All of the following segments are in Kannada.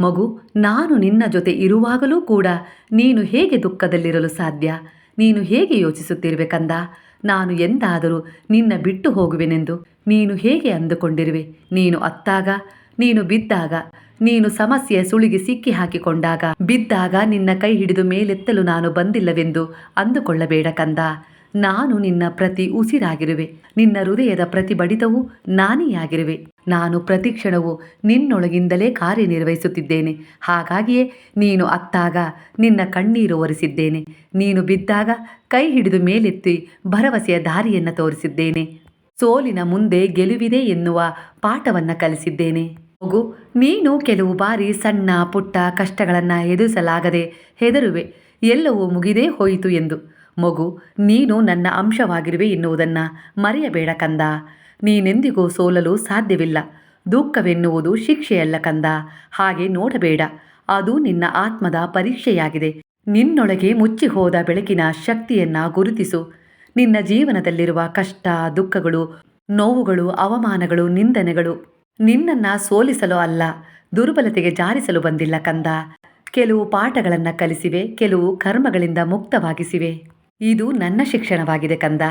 ಮಗು, ನಾನು ನಿನ್ನ ಜೊತೆ ಇರುವಾಗಲೂ ಕೂಡ ನೀನು ಹೇಗೆ ದುಃಖದಲ್ಲಿರಲು ಸಾಧ್ಯ? ನೀನು ಹೇಗೆ ಯೋಚಿಸುತ್ತಿರುವೆ ಕಂದ ನಾನು ಎಂದಾದರೂ ನಿನ್ನ ಬಿಟ್ಟು ಹೋಗುವೆನೆಂದು ನೀನು ಹೇಗೆ ಅಂದುಕೊಂಡಿರುವೆ? ನೀನು ಅತ್ತಾಗ, ನೀನು ಬಿದ್ದಾಗ, ನೀನು ಸಮಸ್ಯೆಯ ಸುಳಿಗೆ ಸಿಕ್ಕಿ ಹಾಕಿಕೊಂಡಾಗ, ಬಿದ್ದಾಗ ನಿನ್ನ ಕೈ ಹಿಡಿದು ಮೇಲೆತ್ತಲು ನಾನು ಬಂದಿಲ್ಲವೆಂದು ಅಂದುಕೊಳ್ಳಬೇಡ ಕಂದ ನಾನು ನಿನ್ನ ಪ್ರತಿ ಉಸಿರಾಗಿರುವೆ. ನಿನ್ನ ಹೃದಯದ ಪ್ರತಿ ಬಡಿತವೂ ನಾನೇ ನಾನು ಪ್ರತಿ ಕ್ಷಣವೂ ನಿನ್ನೊಳಗಿಂದಲೇ ಕಾರ್ಯನಿರ್ವಹಿಸುತ್ತಿದ್ದೇನೆ. ಹಾಗಾಗಿಯೇ ನೀನು ಅತ್ತಾಗ ನಿನ್ನ ಕಣ್ಣೀರು ಒರೆಸಿದ್ದೇನೆ. ನೀನು ಬಿದ್ದಾಗ ಕೈ ಹಿಡಿದು ಮೇಲೆತ್ತಿ ಭರವಸೆಯ ದಾರಿಯನ್ನು ತೋರಿಸಿದ್ದೇನೆ. ಸೋಲಿನ ಮುಂದೆ ಗೆಲುವಿದೆ ಎನ್ನುವ ಪಾಠವನ್ನು ಕಲಿಸಿದ್ದೇನೆ. ಹೋಗು, ನೀನು ಕೆಲವು ಬಾರಿ ಸಣ್ಣ ಪುಟ್ಟ ಕಷ್ಟಗಳನ್ನು ಎದುರಿಸಲಾಗದೆ ಹೆದರುವೆ. ಎಲ್ಲವೂ ಮುಗಿದೇ ಹೋಯಿತು ಎಂದು. ಮಗು, ನೀನು ನನ್ನ ಅಂಶವಾಗಿರುವೆ ಎನ್ನುವುದನ್ನು ಮರೆಯಬೇಡ ಕಂದ. ನೀನೆಂದಿಗೂ ಸೋಲಲು ಸಾಧ್ಯವಿಲ್ಲ. ದುಃಖವೆನ್ನುವುದು ಶಿಕ್ಷೆಯಲ್ಲ ಕಂದ. ಹಾಗೆ ನೋಡಬೇಡ. ಅದು ನಿನ್ನ ಆತ್ಮದ ಪರೀಕ್ಷೆಯಾಗಿದೆ. ನಿನ್ನೊಳಗೆ ಮುಚ್ಚಿಹೋದ ಬೆಳಕಿನ ಶಕ್ತಿಯನ್ನ ಗುರುತಿಸು. ನಿನ್ನ ಜೀವನದಲ್ಲಿರುವ ಕಷ್ಟ, ದುಃಖಗಳು, ನೋವುಗಳು, ಅವಮಾನಗಳು, ನಿಂದನೆಗಳು ನಿನ್ನನ್ನು ಸೋಲಿಸಲು ಅಲ್ಲ, ದುರ್ಬಲತೆಗೆ ಜಾರಿಸಲು ಬಂದಿಲ್ಲ ಕಂದ. ಕೆಲವು ಪಾಠಗಳನ್ನು ಕಲಿಸಿವೆ, ಕೆಲವು ಕರ್ಮಗಳಿಂದ ಮುಕ್ತವಾಗಿಸಿವೆ. ಇದು ನನ್ನ ಶಿಕ್ಷಣವಾಗಿದೆ ಕಂದ.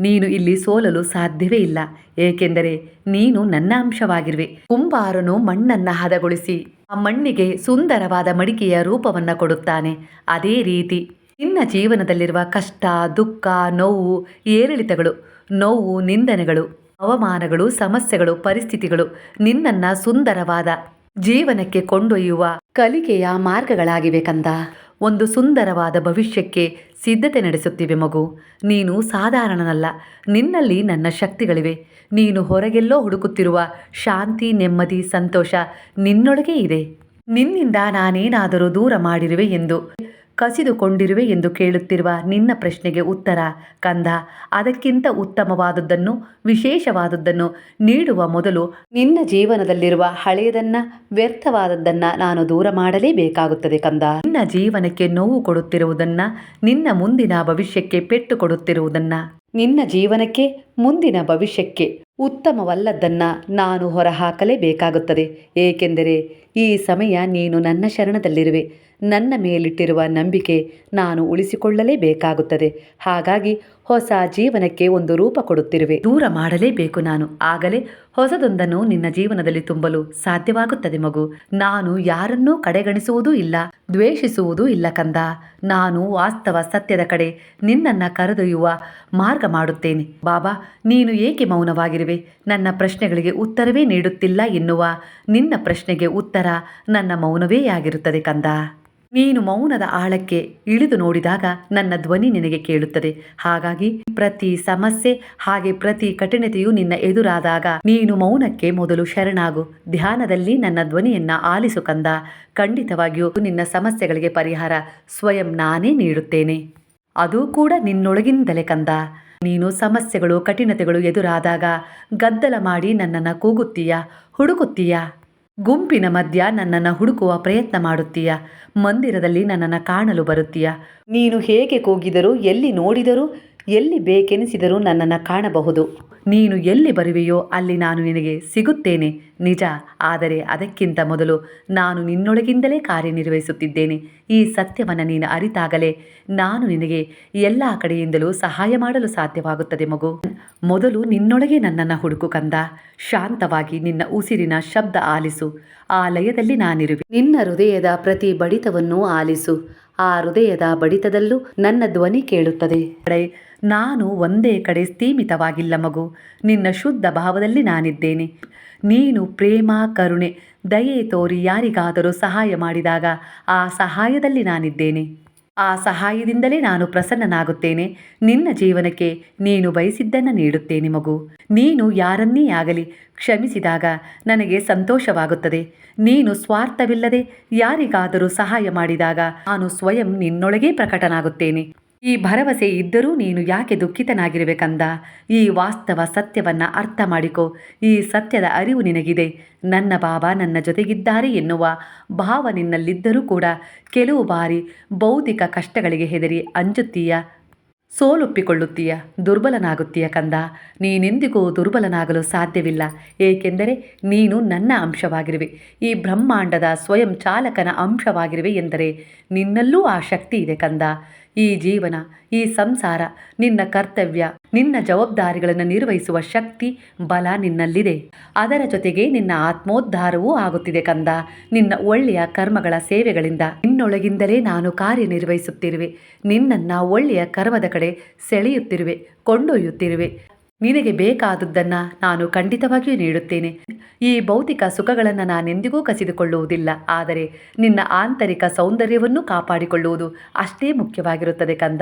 ನೀನು ಇಲ್ಲಿ ಸೋಲಲು ಸಾಧ್ಯವೇ ಇಲ್ಲ. ಏಕೆಂದರೆ ನೀನು ನನ್ನ ಅಂಶವಾಗಿರುವೆ. ಕುಂಬಾರನು ಮಣ್ಣನ್ನ ಹದಗೊಳಿಸಿ, ಆ ಮಣ್ಣಿಗೆ ಸುಂದರವಾದ ಮಡಿಕೆಯ ರೂಪವನ್ನು ಕೊಡುತ್ತಾನೆ. ಅದೇ ರೀತಿ ನಿನ್ನ ಜೀವನದಲ್ಲಿರುವ ಕಷ್ಟ, ದುಃಖ, ನೋವು, ಏರಿಳಿತಗಳು, ನೋವು, ನಿಂದನೆಗಳು, ಅವಮಾನಗಳು, ಸಮಸ್ಯೆಗಳು, ಪರಿಸ್ಥಿತಿಗಳು ನಿನ್ನನ್ನ ಸುಂದರವಾದ ಜೀವನಕ್ಕೆ ಕೊಂಡೊಯ್ಯುವ ಕಲಿಕೆಯ ಮಾರ್ಗಗಳಾಗಿವೆ ಕಂದ. ಒಂದು ಸುಂದರವಾದ ಭವಿಷ್ಯಕ್ಕೆ ಸಿದ್ಧತೆ ನಡೆಸುತ್ತಿವೆ ಮಗು. ನೀನು ಸಾಧಾರಣನಲ್ಲ. ನಿನ್ನಲ್ಲಿ ನನ್ನ ಶಕ್ತಿಗಳಿವೆ. ನೀನು ಹೊರಗೆಲ್ಲೋ ಹುಡುಕುತ್ತಿರುವ ಶಾಂತಿ, ನೆಮ್ಮದಿ, ಸಂತೋಷ ನಿನ್ನೊಳಗೆ ಇದೆ. ನಿನ್ನಿಂದ ನಾನೇನಾದರೂ ದೂರ ಮಾಡಿರುವೆ ಎಂದು ಕಸಿದುಕೊಂಡಿರುವೆ ಎಂದು ಕೇಳುತ್ತಿರುವ ನಿನ್ನ ಪ್ರಶ್ನೆಗೆ ಉತ್ತರ, ಕಂದ, ಅದಕ್ಕಿಂತ ಉತ್ತಮವಾದದ್ದನ್ನು, ವಿಶೇಷವಾದದ್ದನ್ನು ನೀಡುವ ಮೊದಲು ನಿನ್ನ ಜೀವನದಲ್ಲಿರುವ ಹಳೆಯದನ್ನ, ವ್ಯರ್ಥವಾದದ್ದನ್ನ ನಾನು ದೂರ ಮಾಡಲೇಬೇಕಾಗುತ್ತದೆ, ಕಂದ. ನಿನ್ನ ಜೀವನಕ್ಕೆ ನೋವು ಕೊಡುತ್ತಿರುವುದನ್ನ, ನಿನ್ನ ಮುಂದಿನ ಭವಿಷ್ಯಕ್ಕೆ ಪೆಟ್ಟು ಕೊಡುತ್ತಿರುವುದನ್ನ. ನಿನ್ನ ಜೀವನಕ್ಕೆ ಮುಂದಿನ ಭವಿಷ್ಯಕ್ಕೆ ಉತ್ತಮವಲ್ಲದ್ದನ್ನು ನಾನು ಹೊರಹಾಕಲೇಬೇಕಾಗುತ್ತದೆ, ಏಕೆಂದರೆ ಈ ಸಮಯ ನೀನು ನನ್ನ ಶರಣದಲ್ಲಿರುವೆ. ನನ್ನ ಮೇಲಿಟ್ಟಿರುವ ನಂಬಿಕೆ ನಾನು ಉಳಿಸಿಕೊಳ್ಳಲೇಬೇಕಾಗುತ್ತದೆ. ಹಾಗಾಗಿ ಹೊಸ ಜೀವನಕ್ಕೆ ಒಂದು ರೂಪ ಕೊಡುತ್ತಿರುವೆ. ದೂರ ಮಾಡಲೇಬೇಕು ನಾನು. ಆಗಲೇ ಹೊಸದೊಂದನ್ನು ನಿನ್ನ ಜೀವನದಲ್ಲಿ ತುಂಬಲು ಸಾಧ್ಯವಾಗುತ್ತದೆ ಮಗು. ನಾನು ಯಾರನ್ನೂ ಕಡೆಗಣಿಸುವುದೂ ಇಲ್ಲ. ದ್ವೇಷಿಸುವುದೂ ಇಲ್ಲ ಕಂದ. ನಾನು ವಾಸ್ತವ ಸತ್ಯದ ಕಡೆ ನಿನ್ನನ್ನು ಕರೆದೊಯ್ಯುವ ಮಾರ್ಗ ಮಾಡುತ್ತೇನೆ. ಬಾಬಾ, ನೀನು ಏಕೆ ಮೌನವಾಗಿರುವೆ? ನನ್ನ ಪ್ರಶ್ನೆಗಳಿಗೆ ಉತ್ತರವೇ ನೀಡುತ್ತಿಲ್ಲ ಎನ್ನುವ ನಿನ್ನ ಪ್ರಶ್ನೆಗೆ ಉತ್ತರ ನನ್ನ ಮೌನವೇ ಆಗಿರುತ್ತದೆ ಕಂದ. ನೀನು ಮೌನದ ಆಳಕ್ಕೆ ಇಳಿದು ನೋಡಿದಾಗ ನನ್ನ ಧ್ವನಿ ನಿನಗೆ ಕೇಳುತ್ತದೆ. ಹಾಗಾಗಿ ಪ್ರತಿ ಸಮಸ್ಯೆ ಹಾಗೆ ಪ್ರತಿ ಕಠಿಣತೆಯು ನಿನ್ನ ಎದುರಾದಾಗ ನೀನು ಮೌನಕ್ಕೆ ಮೊದಲು ಶರಣಾಗು. ಧ್ಯಾನದಲ್ಲಿ ನನ್ನ ಧ್ವನಿಯನ್ನ ಆಲಿಸು ಕಂದ. ಖಂಡಿತವಾಗಿಯೂ ನಿನ್ನ ಸಮಸ್ಯೆಗಳಿಗೆ ಪರಿಹಾರ ಸ್ವಯಂ ನಾನೇ ನೀಡುತ್ತೇನೆ. ಅದು ಕೂಡ ನಿನ್ನೊಳಗಿಂದಲೇ ಕಂದ. ನೀನು ಸಮಸ್ಯೆಗಳು, ಕಠಿಣತೆಗಳು ಎದುರಾದಾಗ ಗದ್ದಲ ಮಾಡಿ ನನ್ನನ್ನು ಕೂಗುತ್ತೀಯಾ, ಹುಡುಕುತ್ತೀಯ? ಗುಂಪಿನ ಮಧ್ಯ ನನ್ನನ್ನು ಹುಡುಕುವ ಪ್ರಯತ್ನ ಮಾಡುತ್ತೀಯ. ಮಂದಿರದಲ್ಲಿ ನನ್ನನ್ನು ಕಾಣಲು ಬರುತ್ತೀಯ. ನೀನು ಹೇಗೆ ಕೂಗಿದರೂ ಎಲ್ಲಿ ನೋಡಿದರೂ ಎಲ್ಲಿ ಬೇಕೆನಿಸಿದರೂ ನನ್ನನ್ನು ಕಾಣಬಹುದು. ನೀನು ಎಲ್ಲಿ ಬರುವೆಯೋ ಅಲ್ಲಿ ನಾನು ನಿನಗೆ ಸಿಗುತ್ತೇನೆ. ನಿಜ, ಆದರೆ ಅದಕ್ಕಿಂತ ಮೊದಲು ನಾನು ನಿನ್ನೊಳಗಿಂದಲೇ ಕಾರ್ಯನಿರ್ವಹಿಸುತ್ತಿದ್ದೇನೆ. ಈ ಸತ್ಯವನ್ನು ನೀನು ಅರಿತಾಗಲೇ ನಾನು ನಿನಗೆ ಎಲ್ಲ ಕಡೆಯಿಂದಲೂ ಸಹಾಯ ಮಾಡಲು ಸಾಧ್ಯವಾಗುತ್ತದೆ ಮಗು. ಮೊದಲು ನಿನ್ನೊಳಗೆ ನನ್ನನ್ನು ಹುಡುಕು ಕಂದ. ಶಾಂತವಾಗಿ ನಿನ್ನ ಉಸಿರಿನ ಶಬ್ದ ಆಲಿಸು. ಆ ಲಯದಲ್ಲಿ ನಾನಿರುವೆ. ನಿನ್ನ ಹೃದಯದ ಪ್ರತಿ ಬಡಿತವನ್ನು ಆಲಿಸು. ಆ ಹೃದಯದ ಬಡಿತದಲ್ಲೂ ನನ್ನ ಧ್ವನಿ ಕೇಳುತ್ತದೆ. ನಾನು ಒಂದೇ ಕಡೆ ಸ್ಥೀಮಿತವಾಗಿಲ್ಲ ಮಗು. ನಿನ್ನ ಶುದ್ಧ ಭಾವದಲ್ಲಿ ನಾನಿದ್ದೇನೆ. ನೀನು ಪ್ರೇಮ, ಕರುಣೆ, ದಯೆ ತೋರಿ ಯಾರಿಗಾದರೂ ಸಹಾಯ ಮಾಡಿದಾಗ ಆ ಸಹಾಯದಲ್ಲಿ ನಾನಿದ್ದೇನೆ. ಆ ಸಹಾಯದಿಂದಲೇ ನಾನು ಪ್ರಸನ್ನನಾಗುತ್ತೇನೆ. ನಿನ್ನ ಜೀವನಕ್ಕೆ ನೀನು ಬಯಸಿದ್ದನ್ನು ನೀಡುತ್ತೇನೆ ಮಗು ನೀನು ಯಾರನ್ನೇ ಆಗಲಿ ಕ್ಷಮಿಸಿದಾಗ ನನಗೆ ಸಂತೋಷವಾಗುತ್ತದೆ. ನೀನು ಸ್ವಾರ್ಥವಿಲ್ಲದೆ ಯಾರಿಗಾದರೂ ಸಹಾಯ ಮಾಡಿದಾಗ ನಾನು ಸ್ವಯಂ ನಿನ್ನೊಳಗೇ ಪ್ರಕಟನಾಗುತ್ತೇನೆ. ಈ ಭರವಸೆ ಇದ್ದರೂ ನೀನು ಯಾಕೆ ದುಃಖಿತನಾಗಿರುವೆ ಕಂದ ಈ ವಾಸ್ತವ ಸತ್ಯವನ್ನ ಅರ್ಥ ಮಾಡಿಕೊ. ಈ ಸತ್ಯದ ಅರಿವು ನಿನಗಿದೆ. ನನ್ನ ಬಾಬಾ ನನ್ನ ಜೊತೆಗಿದ್ದಾರೆ ಎನ್ನುವ ಭಾವ ನಿನ್ನಲ್ಲಿದ್ದರೂ ಕೂಡ ಕೆಲವು ಬಾರಿ ಬೌದ್ಧಿಕ ಕಷ್ಟಗಳಿಗೆ ಹೆದರಿ ಅಂಜುತ್ತೀಯ? ಸೋಲೊಪ್ಪಿಕೊಳ್ಳುತ್ತೀಯ? ದುರ್ಬಲನಾಗುತ್ತೀಯ ಕಂದ? ನೀನೆಂದಿಗೂ ದುರ್ಬಲನಾಗಲು ಸಾಧ್ಯವಿಲ್ಲ. ಏಕೆಂದರೆ ನೀನು ನನ್ನ ಅಂಶವಾಗಿರುವೆ. ಈ ಬ್ರಹ್ಮಾಂಡದ ಸ್ವಯಂ ಚಾಲಕನ ಅಂಶವಾಗಿರುವೆ ಎಂದರೆ ನಿನ್ನಲ್ಲೂ ಆ ಶಕ್ತಿ ಇದೆ ಕಂದ. ಈ ಜೀವನ, ಈ ಸಂಸಾರ ನಿನ್ನ ಕರ್ತವ್ಯ, ನಿನ್ನ ಜವಾಬ್ದಾರಿಗಳನ್ನು ನಿರ್ವಹಿಸುವ ಶಕ್ತಿ, ಬಲ ನಿನ್ನಲ್ಲಿದೆ. ಅದರ ಜೊತೆಗೆ ನಿನ್ನ ಆತ್ಮೋದ್ಧಾರವೂ ಆಗುತ್ತಿದೆ ಕಂದ. ನಿನ್ನ ಒಳ್ಳೆಯ ಕರ್ಮಗಳ ಸೇವೆಗಳಿಂದ ನಿನ್ನೊಳಗಿಂದಲೇ ನಾನು ಕಾರ್ಯನಿರ್ವಹಿಸುತ್ತಿರುವೆ. ನಿನ್ನನ್ನು ಒಳ್ಳೆಯ ಕರ್ಮದ ಕಡೆ ಸೆಳೆಯುತ್ತಿರುವೆ, ಕೊಂಡೊಯ್ಯುತ್ತಿರುವೆ. ನಿನಗೆ ಬೇಕಾದದ್ದನ್ನು ನಾನು ಖಂಡಿತವಾಗಿಯೂ ನೀಡುತ್ತೇನೆ. ಈ ಭೌತಿಕ ಸುಖಗಳನ್ನು ನಾನೆಂದಿಗೂ ಕಸಿದುಕೊಳ್ಳುವುದಿಲ್ಲ. ಆದರೆ ನಿನ್ನ ಆಂತರಿಕ ಸೌಂದರ್ಯವನ್ನು ಕಾಪಾಡಿಕೊಳ್ಳುವುದು ಅಷ್ಟೇ ಮುಖ್ಯವಾಗಿರುತ್ತದೆ ಕಂದ.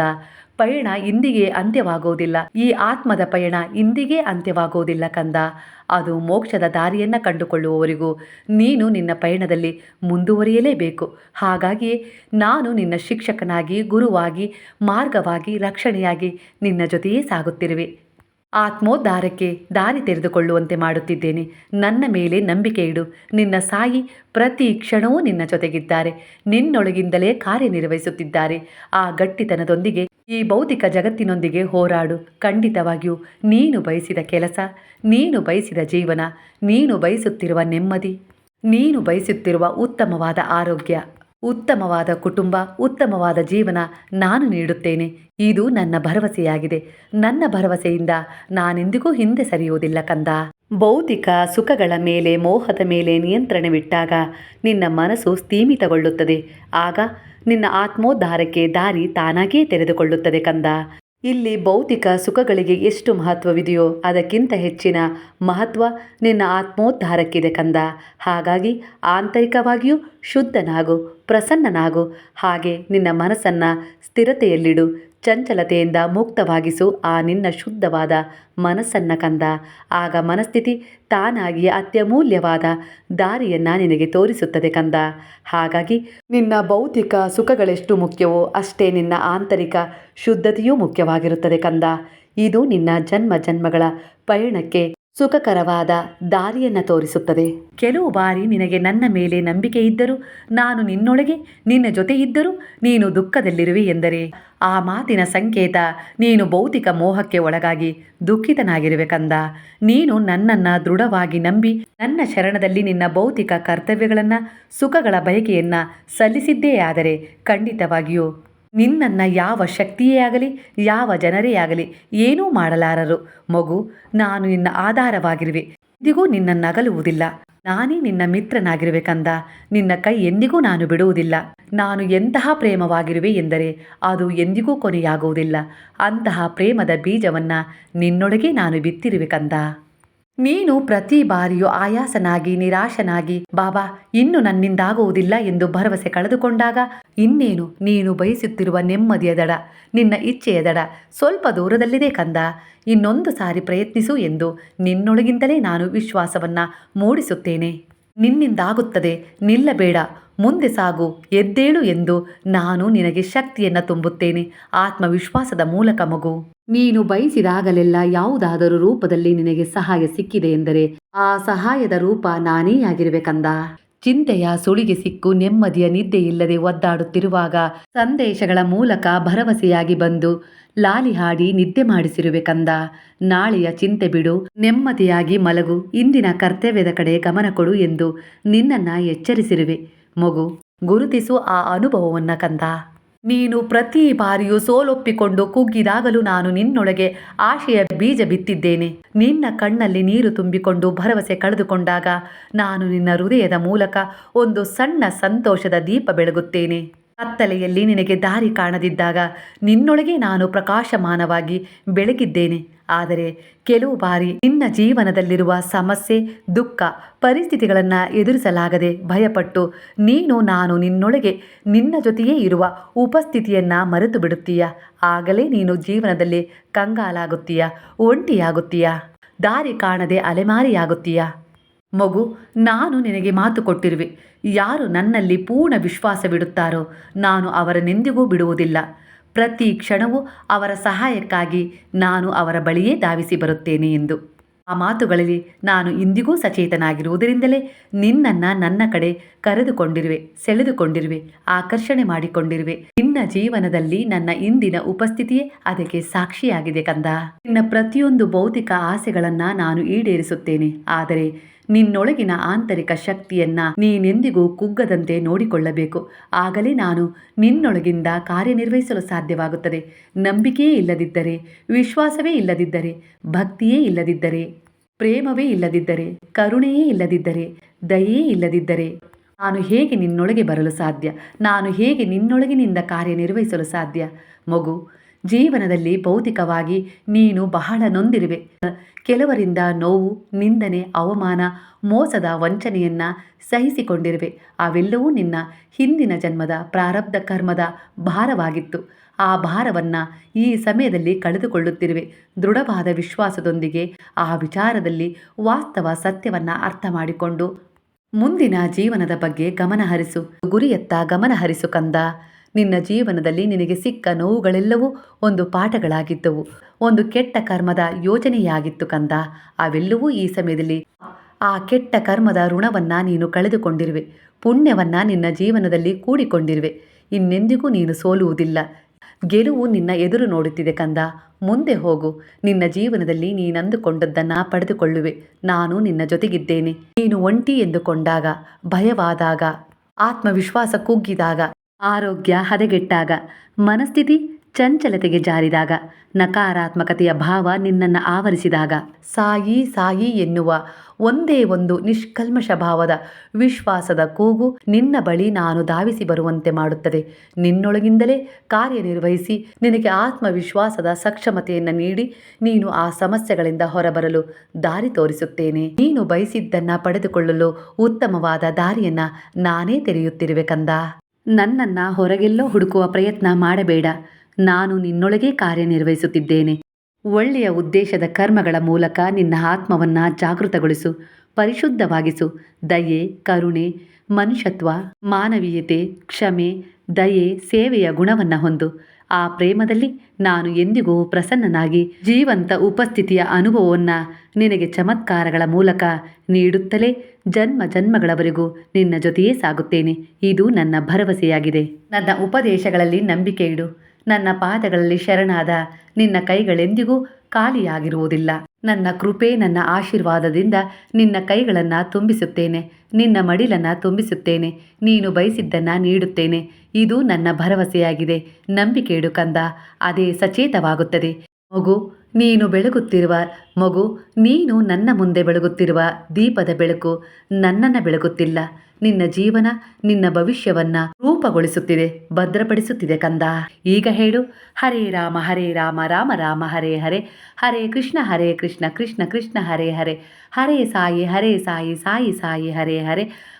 ಪಯಣ ಇಂದಿಗೆ ಅಂತ್ಯವಾಗುವುದಿಲ್ಲ. ಈ ಆತ್ಮದ ಪಯಣ ಇಂದಿಗೆ ಅಂತ್ಯವಾಗುವುದಿಲ್ಲ ಕಂದ. ಅದು ಮೋಕ್ಷದ ದಾರಿಯನ್ನು ಕಂಡುಕೊಳ್ಳುವವರೆಗೂ ನೀನು ನಿನ್ನ ಪಯಣದಲ್ಲಿ ಮುಂದುವರಿಯಲೇಬೇಕು. ಹಾಗಾಗಿ ನಾನು ನಿನ್ನ ಶಿಕ್ಷಕನಾಗಿ, ಗುರುವಾಗಿ, ಮಾರ್ಗವಾಗಿ, ರಕ್ಷಣೆಯಾಗಿ ನಿನ್ನ ಜೊತೆಯೇ ಸಾಗುತ್ತಿರುವೆ. ಆತ್ಮೋದ್ಧಾರಕ್ಕೆ ದಾರಿ ತೆರೆದುಕೊಳ್ಳುವಂತೆ ಮಾಡುತ್ತಿದ್ದೇನೆ. ನನ್ನ ಮೇಲೆ ನಂಬಿಕೆ ಇಡು. ನಿನ್ನ ಸಾಯಿ ಪ್ರತಿ ಕ್ಷಣವೂ ನಿನ್ನ ಜೊತೆಗಿದ್ದಾರೆ. ನಿನ್ನೊಳಗಿಂದಲೇ ಕಾರ್ಯನಿರ್ವಹಿಸುತ್ತಿದ್ದಾರೆ. ಆ ಗಟ್ಟಿತನದೊಂದಿಗೆ, ಈ ಭೌತಿಕ ಜಗತ್ತಿನೊಂದಿಗೆ ಹೋರಾಡು. ಖಂಡಿತವಾಗಿಯೂ ನೀನು ಬಯಸಿದ ಕೆಲಸ, ನೀನು ಬಯಸಿದ ಜೀವನ, ನೀನು ಬಯಸುತ್ತಿರುವ ನೆಮ್ಮದಿ, ನೀನು ಬಯಸುತ್ತಿರುವ ಉತ್ತಮವಾದ ಆರೋಗ್ಯ. ಉತ್ತಮವಾದ ಕುಟುಂಬ, ಉತ್ತಮವಾದ ಜೀವನ ನಾನು ನೀಡುತ್ತೇನೆ. ಇದು ನನ್ನ ಭರವಸೆಯಾಗಿದೆ. ನನ್ನ ಭರವಸೆಯಿಂದ ನಾನೆಂದಿಗೂ ಹಿಂದೆ ಸರಿಯುವುದಿಲ್ಲ ಕಂದ. ಭೌತಿಕ ಸುಖಗಳ ಮೇಲೆ, ಮೋಹದ ಮೇಲೆ ನಿಯಂತ್ರಣವಿಟ್ಟಾಗ ನಿನ್ನ ಮನಸ್ಸು ಸ್ಥೀಮಿತಗೊಳ್ಳುತ್ತದೆ. ಆಗ ನಿನ್ನ ಆತ್ಮೋದ್ಧಾರಕ್ಕೆ ದಾರಿ ತಾನಾಗಿಯೇ ತೆರೆದುಕೊಳ್ಳುತ್ತದೆ ಕಂದ. ಇಲ್ಲಿ ಭೌತಿಕ ಸುಖಗಳಿಗೆ ಎಷ್ಟು ಮಹತ್ವವಿದೆಯೋ ಅದಕ್ಕಿಂತ ಹೆಚ್ಚಿನ ಮಹತ್ವ ನಿನ್ನ ಆತ್ಮೋದ್ಧಾರಕ್ಕಿದೆ ಕಂದ. ಹಾಗಾಗಿ ಆಂತರಿಕವಾಗಿಯೂ ಶುದ್ಧನಾಗು, ಪ್ರಸನ್ನನಾಗು, ಹಾಗೆ ನಿನ್ನ ಮನಸ್ಸನ್ನು ಸ್ಥಿರತೆಯಲ್ಲಿಡು. ಚಂಚಲತೆಯಿಂದ ಮುಕ್ತವಾಗಿಸು ಆ ನಿನ್ನ ಶುದ್ಧವಾದ ಮನಸ್ಸನ್ನ ಕಂದ. ಆಗ ಮನಸ್ಥಿತಿ ತಾನಾಗಿ ಅತ್ಯಮೂಲ್ಯವಾದ ದಾರಿಯನ್ನು ನಿನಗೆ ತೋರಿಸುತ್ತದೆ ಕಂದ. ಹಾಗಾಗಿ ನಿನ್ನ ಭೌತಿಕ ಸುಖಗಳೆಷ್ಟು ಮುಖ್ಯವೋ ಅಷ್ಟೇ ನಿನ್ನ ಆಂತರಿಕ ಶುದ್ಧತೆಯೂ ಮುಖ್ಯವಾಗಿರುತ್ತದೆ ಕಂದ. ಇದು ನಿನ್ನ ಜನ್ಮ ಜನ್ಮಗಳ ಪಯಣಕ್ಕೆ ಸುಖಕರವಾದ ದಾರಿಯನ್ನು ತೋರಿಸುತ್ತದೆ. ಕೆಲವು ಬಾರಿ ನಿನಗೆ ನನ್ನ ಮೇಲೆ ನಂಬಿಕೆ ಇದ್ದರೂ, ನಾನು ನಿನ್ನೊಳಗೆ, ನಿನ್ನ ಜೊತೆ ಇದ್ದರೂ ನೀನು ದುಃಖದಲ್ಲಿರುವೆ ಎಂದರೆ, ಆ ಮಾತಿನ ಸಂಕೇತ ನೀನು ಭೌತಿಕ ಮೋಹಕ್ಕೆ ಒಳಗಾಗಿ ದುಃಖಿತನಾಗಿರುವೆ ಕಂದ ನೀನು ನನ್ನನ್ನು ದೃಢವಾಗಿ ನಂಬಿ, ನನ್ನ ಶರಣದಲ್ಲಿ ನಿನ್ನ ಭೌತಿಕ ಕರ್ತವ್ಯಗಳನ್ನು, ಸುಖಗಳ ಬಯಕೆಯನ್ನು ಸಲ್ಲಿಸಿದ್ದೇ ಆದರೆ ಖಂಡಿತವಾಗಿಯೂ ನಿನ್ನನ್ನು ಯಾವ ಶಕ್ತಿಯೇ ಆಗಲಿ, ಯಾವ ಜನರೇ ಆಗಲಿ ಏನೂ ಮಾಡಲಾರರು. ಮಗು, ನಾನು ನಿನ್ನ ಆಧಾರವಾಗಿರುವೆ. ಎಂದಿಗೂ ನಿನ್ನನ್ನು ಅಗಲುವುದಿಲ್ಲ ನಾನೇ ನಿನ್ನ ಮಿತ್ರನಾಗಿರಬೇಕಂದ ನಿನ್ನ ಕೈ ಎಂದಿಗೂ ನಾನು ಬಿಡುವುದಿಲ್ಲ. ನಾನು ಎಂತಹ ಪ್ರೇಮವಾಗಿರುವೆ ಎಂದರೆ, ಅದು ಎಂದಿಗೂ ಕೊನೆಯಾಗುವುದಿಲ್ಲ. ಅಂತಹ ಪ್ರೇಮದ ಬೀಜವನ್ನು ನಿನ್ನೊಳಗೆ ನಾನು ಬಿತ್ತಿರುವೆ ಕಂದ ನೀನು ಪ್ರತಿ ಬಾರಿಯೂ ಆಯಾಸನಾಗಿ, ನಿರಾಶನಾಗಿ, ಬಾಬಾ, ಇನ್ನು ನನ್ನಿಂದಾಗುವುದಿಲ್ಲ ಎಂದು ಭರವಸೆ ಕಳೆದುಕೊಂಡಾಗ, ಇನ್ನೇನು? ನೀನು ಬಯಸುತ್ತಿರುವ ನೆಮ್ಮದಿಯ ದಡ, ನಿನ್ನ ಇಚ್ಛೆಯ ದಡ ಸ್ವಲ್ಪ ದೂರದಲ್ಲಿದೆ ಕಂದ. ಇನ್ನೊಂದು ಸಾರಿ ಪ್ರಯತ್ನಿಸು ಎಂದು ನಿನ್ನೊಳಗಿಂದಲೇ ನಾನು ವಿಶ್ವಾಸವನ್ನ ಮೂಡಿಸುತ್ತೇನೆ. ನಿನ್ನಿಂದಾಗುತ್ತದೆ. ನಿಲ್ಲಬೇಡ. ಮುಂದೆ ಸಾಗು. ಎದ್ದೇಳು ಎಂದು ನಾನು ನಿನಗೆ ಶಕ್ತಿಯನ್ನು ತುಂಬುತ್ತೇನೆ. ಆತ್ಮವಿಶ್ವಾಸದ ಮೂಲಕ ಮಗು. ನೀನು ಬಯಸಿದಾಗಲೆಲ್ಲ ಯಾವುದಾದರೂ ರೂಪದಲ್ಲಿ ನಿನಗೆ ಸಹಾಯ ಸಿಕ್ಕಿದೆ ಎಂದರೆ ಆ ಸಹಾಯದ ರೂಪ ನಾನೇ ಆಗಿರಬೇಕಂದ. ಚಿಂತೆಯ ಸುಳಿಗೆ ಸಿಕ್ಕು ನೆಮ್ಮದಿಯ ನಿದ್ದೆಯಿಲ್ಲದೆ ಒದ್ದಾಡುತ್ತಿರುವಾಗ ಸಂದೇಶಗಳ ಮೂಲಕ ಭರವಸೆಯಾಗಿ ಬಂದು ಲಾಲಿ ಹಾಡಿ ನಿದ್ದೆ ಮಾಡಿಸಿರುವೆ ಕಂದ. ನಾಳೆಯ ಚಿಂತೆ ಬಿಡು, ನೆಮ್ಮದಿಯಾಗಿ ಮಲಗು, ಇಂದಿನ ಕರ್ತವ್ಯದ ಕಡೆ ಗಮನ ಕೊಡು ಎಂದು ನಿನ್ನನ್ನು ಎಚ್ಚರಿಸಿರುವೆ. ಮಗು, ಗುರುತಿಸು ಆ ಅನುಭವವನ್ನ ಕಂದ. ನೀನು ಪ್ರತಿ ಬಾರಿಯೂ ಸೋಲೊಪ್ಪಿಕೊಂಡು ಕುಗ್ಗಿದಾಗಲೂ ನಾನು ನಿನ್ನೊಳಗೆ ಆಶೆಯ ಬೀಜ ಬಿತ್ತಿದ್ದೇನೆ. ನಿನ್ನ ಕಣ್ಣಲ್ಲಿ ನೀರು ತುಂಬಿಕೊಂಡು ಭರವಸೆ ಕಳೆದುಕೊಂಡಾಗ ನಾನು ನಿನ್ನ ಹೃದಯದ ಮೂಲಕ ಒಂದು ಸಣ್ಣ ಸಂತೋಷದ ದೀಪ ಬೆಳಗುತ್ತೇನೆ. ಕತ್ತಲೆಯಲ್ಲಿ ನಿನಗೆ ದಾರಿ ಕಾಣದಿದ್ದಾಗ ನಿನ್ನೊಳಗೆ ನಾನು ಪ್ರಕಾಶಮಾನವಾಗಿ ಬೆಳಗಿದ್ದೇನೆ. ಆದರೆ ಕೆಲವು ಬಾರಿ ನಿನ್ನ ಜೀವನದಲ್ಲಿರುವ ಸಮಸ್ಯೆ, ದುಃಖ, ಪರಿಸ್ಥಿತಿಗಳನ್ನು ಎದುರಿಸಲಾಗದೆ ಭಯಪಟ್ಟು ನೀನು ನಾನು ನಿನ್ನೊಳಗೆ ನಿನ್ನ ಜೊತೆಯೇ ಇರುವ ಉಪಸ್ಥಿತಿಯನ್ನು ಮರೆತು ಬಿಡುತ್ತೀಯ ಆಗಲೇ ನೀನು ಜೀವನದಲ್ಲಿ ಕಂಗಾಲಾಗುತ್ತೀಯ, ಒಂಟಿಯಾಗುತ್ತೀಯ, ದಾರಿ ಕಾಣದೆ ಅಲೆಮಾರಿಯಾಗುತ್ತೀಯ. ಮಗು, ನಾನು ನಿನಗೆ ಮಾತು ಕೊಟ್ಟಿರುವೆ. ಯಾರು ನನ್ನಲ್ಲಿ ಪೂರ್ಣ ವಿಶ್ವಾಸವಿಡುತ್ತಾರೋ ನಾನು ಅವರನ್ನೆಂದಿಗೂ ಬಿಡುವುದಿಲ್ಲ. ಪ್ರತಿ ಕ್ಷಣವೂ ಅವರ ಸಹಾಯಕ್ಕಾಗಿ ನಾನು ಅವರ ಬಳಿಯೇ ಧಾವಿಸಿ ಬರುತ್ತೇನೆ ಎಂದು. ಆ ಮಾತುಗಳಲ್ಲಿ ನಾನು ಇಂದಿಗೂ ಸಚೇತನಾಗಿರುವುದರಿಂದಲೇ ನಿನ್ನನ್ನು ನನ್ನ ಕಡೆ ಕರೆದುಕೊಂಡಿರುವೆ, ಸೆಳೆದುಕೊಂಡಿರುವೆ, ಆಕರ್ಷಣೆ ಮಾಡಿಕೊಂಡಿರುವೆ. ನಿನ್ನ ಜೀವನದಲ್ಲಿ ನನ್ನ ಇಂದಿನ ಉಪಸ್ಥಿತಿಯೇ ಅದಕ್ಕೆ ಸಾಕ್ಷಿಯಾಗಿದೆ ಕಂದ. ನಿನ್ನ ಪ್ರತಿಯೊಂದು ಭೌತಿಕ ಆಸೆಗಳನ್ನು ನಾನು ಈಡೇರಿಸುತ್ತೇನೆ. ಆದರೆ ನಿನ್ನೊಳಗಿನ ಆಂತರಿಕ ಶಕ್ತಿಯನ್ನ ನೀನೆಂದಿಗೂ ಕುಗ್ಗದಂತೆ ನೋಡಿಕೊಳ್ಳಬೇಕು. ಆಗಲೇ ನಾನು ನಿನ್ನೊಳಗಿಂದ ಕಾರ್ಯನಿರ್ವಹಿಸಲು ಸಾಧ್ಯವಾಗುತ್ತದೆ. ನಂಬಿಕೆಯೇ ಇಲ್ಲದಿದ್ದರೆ, ವಿಶ್ವಾಸವೇ ಇಲ್ಲದಿದ್ದರೆ, ಭಕ್ತಿಯೇ ಇಲ್ಲದಿದ್ದರೆ, ಪ್ರೇಮವೇ ಇಲ್ಲದಿದ್ದರೆ, ಕರುಣೆಯೇ ಇಲ್ಲದಿದ್ದರೆ, ದಯೆಯೇ ಇಲ್ಲದಿದ್ದರೆ ನಾನು ಹೇಗೆ ನಿನ್ನೊಳಗೆ ಬರಲು ಸಾಧ್ಯ? ನಾನು ಹೇಗೆ ನಿನ್ನೊಳಗಿನಿಂದ ಕಾರ್ಯನಿರ್ವಹಿಸಲು ಸಾಧ್ಯ? ಮಗು ಜೀವನದಲ್ಲಿ ಭೌತಿಕವಾಗಿ ನೀನು ಬಹಳ ನೊಂದಿರುವೆ. ಕೆಲವರಿಂದ ನೋವು, ನಿಂದನೆ, ಅವಮಾನ, ಮೋಸದ ವಂಚನೆಯನ್ನ ಸಹಿಸಿಕೊಂಡಿರುವೆ. ಅವೆಲ್ಲವೂ ನಿನ್ನ ಹಿಂದಿನ ಜನ್ಮದ ಪ್ರಾರಬ್ಧ ಕರ್ಮದ ಭಾರವಾಗಿತ್ತು. ಆ ಭಾರವನ್ನ ಈ ಸಮಯದಲ್ಲಿ ಕಳೆದುಕೊಳ್ಳುತ್ತಿರುವೆ. ದೃಢವಾದ ವಿಶ್ವಾಸದೊಂದಿಗೆ ಆ ವಿಚಾರದಲ್ಲಿ ವಾಸ್ತವ ಸತ್ಯವನ್ನ ಅರ್ಥ ಮಾಡಿಕೊಂಡು ಮುಂದಿನ ಜೀವನದ ಬಗ್ಗೆ ಗಮನಹರಿಸು. ಗುರಿಯತ್ತ ಗಮನಹರಿಸು ಕಂದ. ನಿನ್ನ ಜೀವನದಲ್ಲಿ ನಿನಗೆ ಸಿಕ್ಕ ನೋವುಗಳೆಲ್ಲವೂ ಒಂದು ಪಾಠಗಳಾಗಿದ್ದವು. ಒಂದು ಕೆಟ್ಟ ಕರ್ಮದ ಯೋಜನೆಯಾಗಿತ್ತು ಕಂದ. ಅವೆಲ್ಲವೂ ಈ ಸಮಯದಲ್ಲಿ ಆ ಕೆಟ್ಟ ಕರ್ಮದ ಋಣವನ್ನ ನೀನು ಕಳೆದುಕೊಂಡಿರುವೆ. ಪುಣ್ಯವನ್ನ ನಿನ್ನ ಜೀವನದಲ್ಲಿ ಕೂಡಿಕೊಂಡಿರುವೆ. ಇನ್ನೆಂದಿಗೂ ನೀನು ಸೋಲುವುದಿಲ್ಲ. ಗೆಲುವು ನಿನ್ನ ಎದುರು ನೋಡುತ್ತಿದೆ ಕಂದ. ಮುಂದೆ ಹೋಗು. ನಿನ್ನ ಜೀವನದಲ್ಲಿ ನೀನಂದುಕೊಂಡದ್ದನ್ನ ಪಡೆದುಕೊಳ್ಳುವೆ. ನಾನು ನಿನ್ನ ಜೊತೆಗಿದ್ದೇನೆ. ನೀನು ಒಂಟಿ ಎಂದುಕೊಂಡಾಗ, ಭಯವಾದಾಗ, ಆತ್ಮವಿಶ್ವಾಸ ಕುಗ್ಗಿದಾಗ ಆರೋಗ್ಯ ಹದಗೆಟ್ಟಾಗ, ಮನಸ್ಥಿತಿ ಚಂಚಲತೆಗೆ ಜಾರಿದಾಗ, ನಕಾರಾತ್ಮಕತೆಯ ಭಾವ ನಿನ್ನನ್ನು ಆವರಿಸಿದಾಗ. ಸಾಯಿ ಸಾಯಿ ಎನ್ನುವ ಒಂದೇ ಒಂದು ನಿಷ್ಕಲ್ಮಶ ಭಾವದ ವಿಶ್ವಾಸದ ಕೂಗು ನಿನ್ನ ಬಳಿ ನಾನು ಧಾವಿಸಿ ಬರುವಂತೆ ಮಾಡುತ್ತದೆ. ನಿನ್ನೊಳಗಿಂದಲೇ ಕಾರ್ಯನಿರ್ವಹಿಸಿ ನಿನಗೆ ಆತ್ಮವಿಶ್ವಾಸದ ಸಕ್ಷಮತೆಯನ್ನು ನೀಡಿ ನೀನು ಆ ಸಮಸ್ಯೆಗಳಿಂದ ಹೊರಬರಲು ದಾರಿ ತೋರಿಸುತ್ತೇನೆ. ನೀನು ಬಯಸಿದ್ದನ್ನು ಪಡೆದುಕೊಳ್ಳಲು ಉತ್ತಮವಾದ ದಾರಿಯನ್ನು ನಾನೇ ತೆರೆಯುತ್ತಿರುವೆ ಕಂದ. ನನ್ನನ್ನು ಹೊರಗೆಲ್ಲೋ ಹುಡುಕುವ ಪ್ರಯತ್ನ ಮಾಡಬೇಡ. ನಾನು ನಿನ್ನೊಳಗೆ ಕಾರ್ಯನಿರ್ವಹಿಸುತ್ತಿದ್ದೇನೆ. ಒಳ್ಳೆಯ ಉದ್ದೇಶದ ಕರ್ಮಗಳ ಮೂಲಕ ನಿನ್ನ ಆತ್ಮವನ್ನು ಜಾಗೃತಗೊಳಿಸು, ಪರಿಶುದ್ಧವಾಗಿಸು. ದಯೆ, ಕರುಣೆ, ಮನುಷ್ಯತ್ವ, ಮಾನವೀಯತೆ, ಕ್ಷಮೆ, ದಯೆ ಸೇವೆಯ ಗುಣವನ್ನು ಹೊಂದು. ಆ ಪ್ರೇಮದಲ್ಲಿ ನಾನು ಎಂದಿಗೂ ಪ್ರಸನ್ನನಾಗಿ ಜೀವಂತ ಉಪಸ್ಥಿತಿಯ ಅನುಭವವನ್ನು ನಿನಗೆ ಚಮತ್ಕಾರಗಳ ಮೂಲಕ ನೀಡುತ್ತಲೇ ಜನ್ಮ ಜನ್ಮಗಳವರೆಗೂ ನಿನ್ನ ಜೊತೆಯೇ ಸಾಗುತ್ತೇನೆ. ಇದು ನನ್ನ ಭರವಸೆಯಾಗಿದೆ. ನನ್ನ ಉಪದೇಶಗಳಲ್ಲಿ ನಂಬಿಕೆ ಇಡು. ನನ್ನ ಪಾದಗಳಲ್ಲಿ ಶರಣಾದ ನಿನ್ನ ಕೈಗಳೆಂದಿಗೂ ಖಾಲಿಯಾಗಿರುವುದಿಲ್ಲ. ನನ್ನ ಕೃಪೆ ನನ್ನ ಆಶೀರ್ವಾದದಿಂದ ನಿನ್ನ ಕೈಗಳನ್ನು ತುಂಬಿಸುತ್ತೇನೆ. ನಿನ್ನ ಮಡಿಲನ್ನು ತುಂಬಿಸುತ್ತೇನೆ. ನೀನು ಬಯಸಿದ್ದನ್ನು ನೀಡುತ್ತೇನೆ. ಇದು ನನ್ನ ಭರವಸೆಯಾಗಿದೆ. ನಂಬಿಕೆ ಇಡು ಕಂದ. ಅದೇ ಸಚೇತವಾಗುತ್ತದೆ. ಮಗು, ನೀನು ಬೆಳಗುತ್ತಿರುವ, ಮಗು, ನೀನು ನನ್ನ ಮುಂದೆ ಬೆಳಗುತ್ತಿರುವ ದೀಪದ ಬೆಳಕು ನನ್ನನ್ನು ಬೆಳಗುತ್ತಿಲ್ಲ. ನಿನ್ನ ಜೀವನ, ನಿನ್ನ ಭವಿಷ್ಯವನ್ನ ರೂಪಗೊಳಿಸುತ್ತಿದೆ, ಭದ್ರಪಡಿಸುತ್ತಿದೆ ಕಂದ. ಈಗ ಹೇಳು, ಹರೇ ರಾಮ ಹರೇ ರಾಮ ರಾಮ ರಾಮ, ಹರೇ ಹರೇ ಹರೇ ಕೃಷ್ಣ ಹರೇ ಕೃಷ್ಣ ಕೃಷ್ಣ ಕೃಷ್ಣ, ಹರೇ ಹರೇ ಹರೇ ಸಾಯಿ ಹರೇ ಸಾಯಿ ಸಾಯಿ ಸಾಯಿ, ಹರೇ ಹರೇ